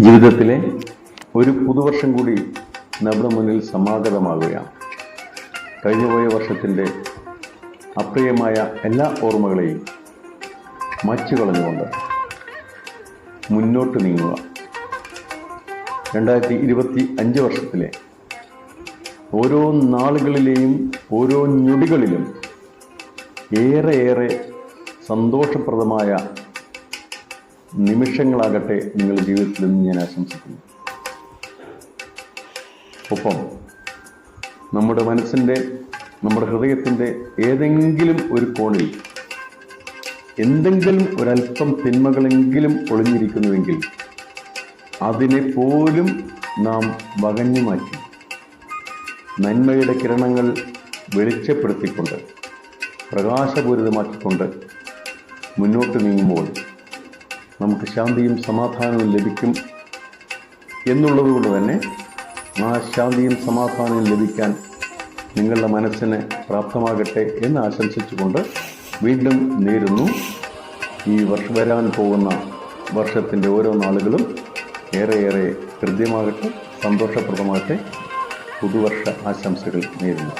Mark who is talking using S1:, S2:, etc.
S1: ജീവിതത്തിലെ ഒരു പുതുവർഷം കൂടി നമ്മുടെ മുന്നിൽ സമാഗതമാകുകയാണ്. കഴിഞ്ഞുപോയ വർഷത്തിന്റെ അപ്രിയമായ എല്ലാ ഓർമ്മകളെയും മച്ചു കളഞ്ഞുകൊണ്ട് മുന്നോട്ട് നീങ്ങുക. രണ്ടായിരത്തി ഇരുപത്തി അഞ്ച് വർഷത്തിലെ ഓരോ നാളുകളിലെയും ഓരോ ഞൊടികളിലും ഏറെ ഏറെ സന്തോഷപ്രദമായ നിമിഷങ്ങളാകട്ടെ നിങ്ങളുടെ ജീവിതത്തിൽ നിന്ന് ഞാൻ ആശംസിക്കുന്നു. ഒപ്പം നമ്മുടെ മനസ്സിന്റെ നമ്മുടെ ഹൃദയത്തിന്റെ ഏതെങ്കിലും ഒരു കോണിൽ എന്തെങ്കിലും ഒരല്പം തിന്മകളെങ്കിലും ഒളിഞ്ഞിരിക്കുന്നുവെങ്കിൽ അതിനെ പോലും നാം വകഞ്ഞു മാറ്റി നന്മയുടെ കിരണങ്ങൾ വെളിച്ചപ്പെടുത്തിക്കൊണ്ട് പ്രകാശപൂരിതമാക്കിക്കൊണ്ട് മുന്നോട്ട് നീങ്ങുമ്പോൾ നമുക്ക് ശാന്തിയും സമാധാനവും ലഭിക്കും എന്നുള്ളതുകൊണ്ട് തന്നെ ആ ശാന്തിയും സമാധാനവും ലഭിക്കാൻ നിങ്ങളുടെ മനസ്സിന് പ്രാപ്തമാകട്ടെ എന്ന് ആശംസിച്ചുകൊണ്ട് വീണ്ടും നേരുന്നു. ഈ വർഷ വരാൻ പോകുന്ന വർഷത്തിന്റെ ഓരോ നാളുകളും ഏറെയേറെ ഏറെ ഹൃദ്യമാകട്ടെ സന്തോഷപ്രദമാകട്ടെ. പുതുവർഷ ആശംസകൾ നേരുന്നു.